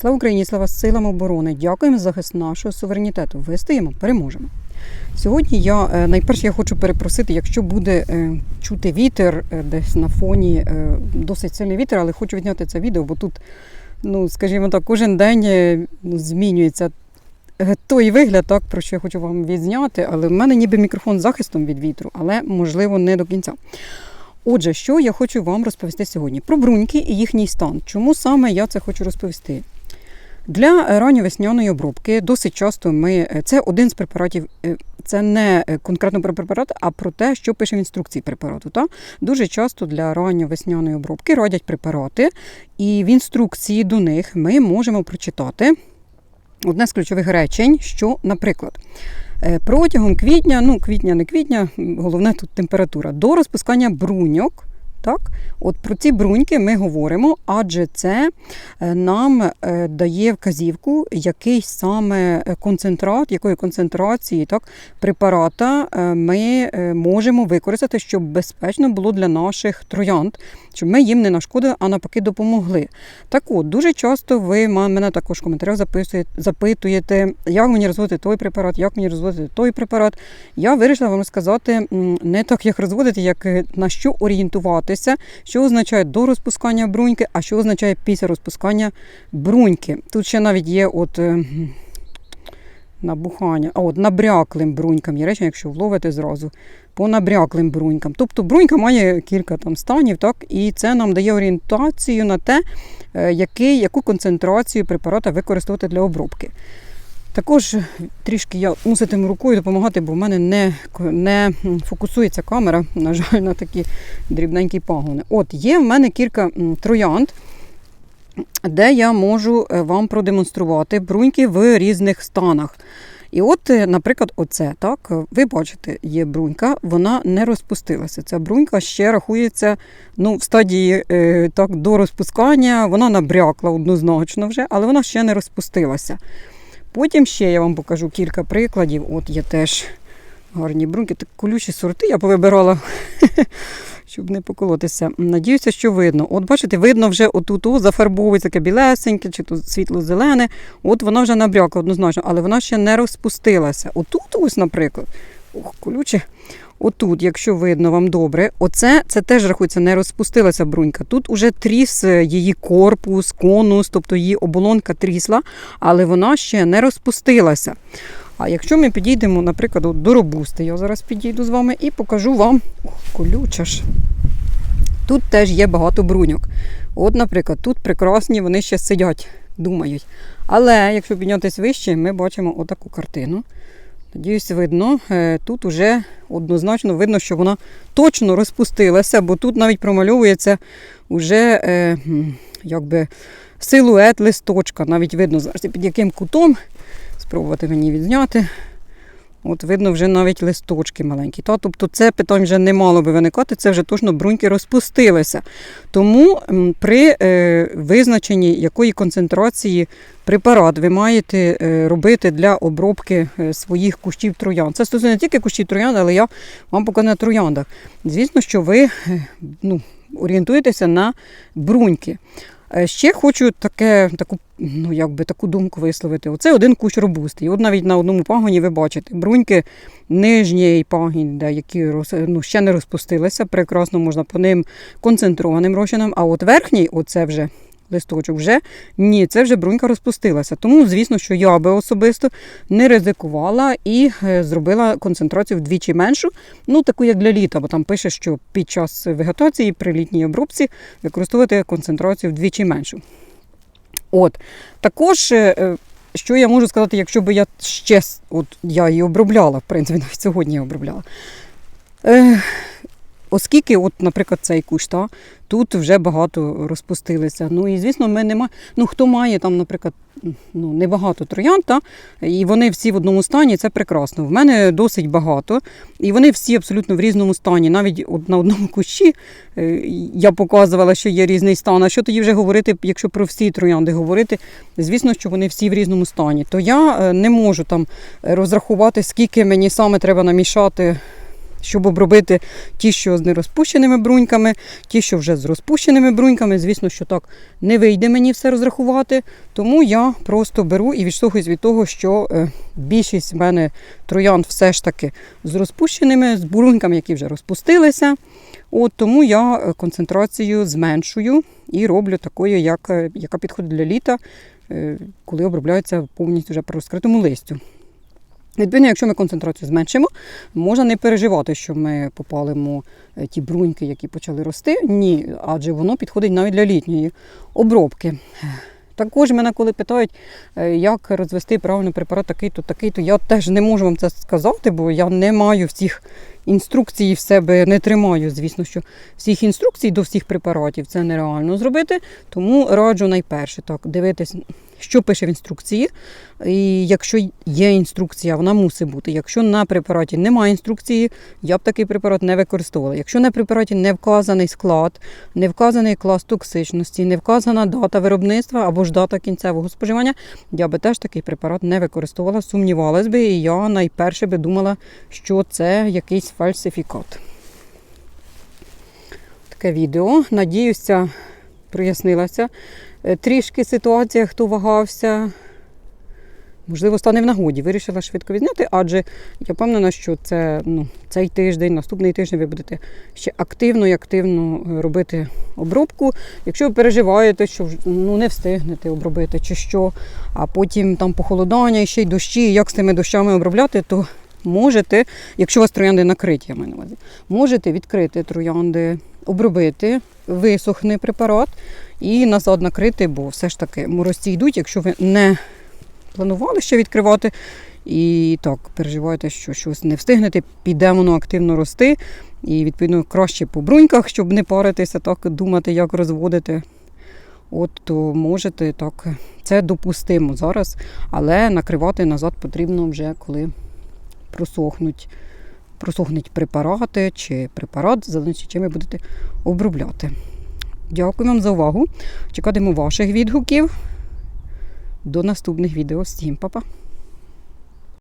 Слава Україні, слава силам оборони! Дякуємо за захист нашого суверенітету. Вистоїмо, переможемо. Сьогодні я е, найперше я хочу перепросити, якщо буде е, чути вітер е, десь на фоні, досить сильний вітер, але хочу відняти це відео, бо тут, ну скажімо так, кожен день змінюється той вигляд, так, про що я хочу вам відзняти, але в мене ніби мікрофон з захистом від вітру, але можливо не до кінця. Отже, що я хочу вам розповісти сьогодні? Про бруньки і їхній стан. Чому саме я це хочу розповісти? Для ранньовесняної обробки досить часто ми е, це один з препаратів. е, Це не е, конкретно про препарат, а про те, що пише в інструкції препарату. Та? Дуже часто для ранньовесняної обробки радять препарати, і в інструкції до них ми можемо прочитати одне з ключових речень, що, наприклад, протягом квітня, ну квітня, не квітня, головне тут температура, до розпускання бруньок. Так, от про ці бруньки ми говоримо, адже це е, нам е, дає вказівку, який саме е, концентрат, якої концентрації так, препарата ми можемо використати, щоб безпечно було для наших троянд, щоб ми їм не нашкодили, а навпаки допомогли. Так от, дуже часто ви мене також в коментарях запитуєте, як мені розводити той препарат, як мені розводити той препарат. Я вирішила вам сказати не так, як розводити, як на що орієнтуватися, що означає до розпускання бруньки, а що означає після розпускання бруньки. Тут ще навіть є от. е, Набухання, а от набряклим брунькам є речення, якщо вловити зразу, по набряклим брунькам. Тобто брунька має кілька там станів, так, і це нам дає орієнтацію на те, е, який, яку концентрацію препарата використовувати для обробки. Також трішки я муситиму рукою допомагати, бо в мене не, не фокусується камера, на жаль, на такі дрібненькі пагони. От є в мене кілька троянд, де я можу е, вам продемонструвати бруньки в різних станах. І от, е, наприклад, оце, так, ви бачите, є брунька, вона не розпустилася. Ця брунька ще рахується ну, в стадії е, так, до розпускання, вона набрякла однозначно вже, але вона ще не розпустилася. Потім ще я вам покажу кілька прикладів. От є теж гарні бруньки, так колючі сорти я повибирала, щоб не поколотися. Надіюся, що видно. От бачите, видно вже отут о, зафарбовується таке білесеньке, чи тут світло-зелене. От вона вже набрякло однозначно, але вона ще не розпустилася. Отут, ось, наприклад, ох, колюче. Отут, якщо видно вам добре, оце це теж рахується, не розпустилася брунька. Тут уже тріс е, її корпус, конус, тобто її оболонка трісла, але вона ще не розпустилася. А якщо ми підійдемо, наприклад, до робусти, я зараз підійду з вами і покажу вам Ох, колюча ж. Тут теж є багато бруньок. От, наприклад, тут прекрасні, вони ще сидять, думають. Але якщо піднятися вище, ми бачимо отаку картину. Надіюсь, видно. Е, Тут вже однозначно видно, що вона точно розпустилася, бо тут навіть промальовується уже е, якби силует листочка. Навіть видно під яким кутом. Спробувати мені відзняти. От видно вже навіть листочки маленькі. Та? Тобто це питань вже не мало би виникати, це вже точно бруньки розпустилися. Тому при е, визначенні якої концентрації препарат ви маєте е, робити для обробки е, своїх кущів троянд. Це стосується не тільки кущів троянд, але я вам показую на трояндах. Звісно, що ви ну, орієнтуєтеся на бруньки. Е, Ще хочу таке, таку, ну, якби, таку думку висловити. Оце один кущ робусти. І от навіть на одному пагоні ви бачите, бруньки нижньої пагінь, де, які ну, ще не розпустилися, прекрасно можна по ним концентрованим розчином, а от верхній, оце вже листочок, вже ні, це вже брунька розпустилася. Тому, звісно, що я би особисто не ризикувала і е, зробила концентрацію вдвічі меншу, ну таку як для літа, бо там пише, що під час вегетації при літній обробці використовувати концентрацію вдвічі меншу. От також. е, е, Що я можу сказати, якщо б я ще от я її обробляла, в принципі, навіть сьогодні обробляла. Е, оскільки, от, наприклад, цей кущ, та, тут вже багато розпустилися. Ну і звісно, ми нема. Ну, хто має там, наприклад, ну, небагато троянд, та, і вони всі в одному стані, це прекрасно. В мене досить багато, і вони всі абсолютно в різному стані. Навіть от на одному кущі е, я показувала, що є різний стан. А що тоді вже говорити, якщо про всі троянди говорити? Звісно, що вони всі в різному стані. То я е, не можу там розрахувати, скільки мені саме треба намішати щоб обробити ті, що з нерозпущеними бруньками, ті, що вже з розпущеними бруньками. Звісно, що так не вийде мені все розрахувати. Тому я просто беру і відштовхуюсь від того, що е, більшість в мене троянд все ж таки з розпущеними, з бруньками, які вже розпустилися. От Тому я е, концентрацію зменшую і роблю такою, як, е, яка підходить для літа, коли обробляється повністю вже по розкритому листю. Відповідно, якщо ми концентрацію зменшимо, можна не переживати, що ми попалимо е, ті бруньки, які почали рости. Ні, адже воно підходить навіть для літньої обробки. Також мене коли питають, е, як розвести правильно препарат такий-то, такий-то, я теж не можу вам це сказати, бо я не маю всіх інструкцій в себе, не тримаю, звісно, що всіх інструкцій до всіх препаратів це нереально зробити. Тому раджу найперше так дивитись, що пише в інструкції. І якщо є інструкція, вона мусить бути. Якщо на препараті немає інструкції, я б такий препарат не використовувала. Якщо на препараті не вказаний склад, не вказаний клас токсичності, не вказана дата виробництва або ж дата кінцевого споживання, я би теж такий препарат не використовувала, сумнівалась би, і я найперше би думала, що це якийсь фальсифікат. Таке відео. Надіюся, прояснилася трішки ситуація, хто вагався. Можливо, стане в нагоді. Вирішила швидко відзняти, адже я впевнена, що це ну, цей тиждень, наступний тиждень ви будете ще активно і активно е, робити обробку. Якщо ви переживаєте, що ну, не встигнете обробити чи що, а потім там похолодання ще й дощі, як з тими дощами обробляти, то можете, якщо у вас троянди накриті, я маю на увазі, можете відкрити троянди, обробити, висохне препарат і назад накрити, бо все ж таки морозці йдуть, якщо ви не планували ще відкривати. І так, переживаєте, що щось не встигнете, піде воно активно рости. І, відповідно, краще по бруньках, щоб не паритися, так думати, як розводити. От то можете так, це допустимо зараз, але накривати назад потрібно вже коли просохнуть, просохнуть препарати чи препарат, залежить, чим ви будете обробляти. Дякую вам за увагу. Чекатиму ваших відгуків. До наступних відео. Всім па-па!